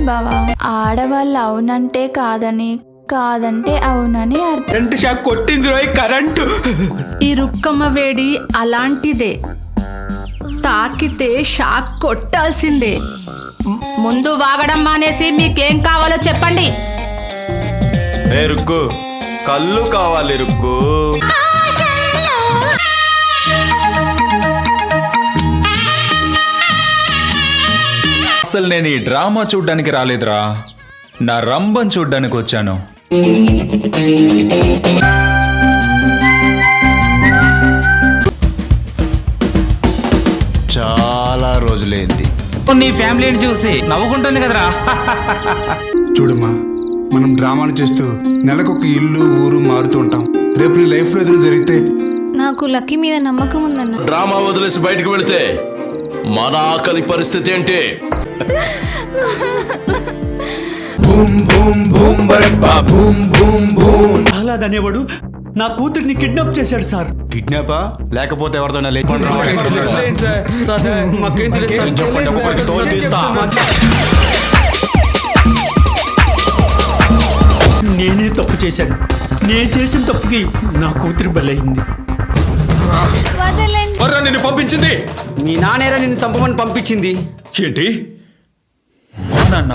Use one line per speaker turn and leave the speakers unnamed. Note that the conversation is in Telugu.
బావా. ఆడవాళ్ళు అవునంటే కాదని కాదంటే అవునని అర్థం.
కొట్టింది కరెంటు
ఈ రుక్కమ్మ వేడి అలాంటిదే. తాకితే షాక్ కొట్టాల్సిందే. ముందు వాగడం మానేసి మీకేం కావాలో చెప్పండి.
ఏ రుక్కు కళ్ళు కావాలి రుక్కు.
అసలు నేను ఈ డ్రామా చూడ్డానికి రాలేదురా. నా రంభం చూడ్డానికి వచ్చాను.
చాలా రోజులైంది.
నీ ఫ్యామిలీని చూసి నవ్వుకుంటుంది కదరా.
చూడమ్మా మనం డ్రామాలు చేస్తూ నెలకొక ఇల్లు ఊరు మారుతూ ఉంటాం. రేపు నీ లైఫ్లో ఏదైనా జరిగితే
నాకు లక్కీ మీద నమ్మకం ఉందన్న.
డ్రామా వదిలేసి బయటకు వెళితే మన ఆకలి పరిస్థితి ఏంటి?
ప్రహ్లాద్ అనేవాడు నా కూతుర్ని కిడ్నాప్ చేశాడు సార్.
కిడ్నాపా? లేకపోతే తీస్తా.
నేనే తప్పు చేశాను. నేను చేసిన తప్పుకి నా కూతురు బలైంది.
నిన్ను పంపించింది?
మీ నానేరా నిన్ను చంపమని పంపించింది.
ఏంటి? నాన్న.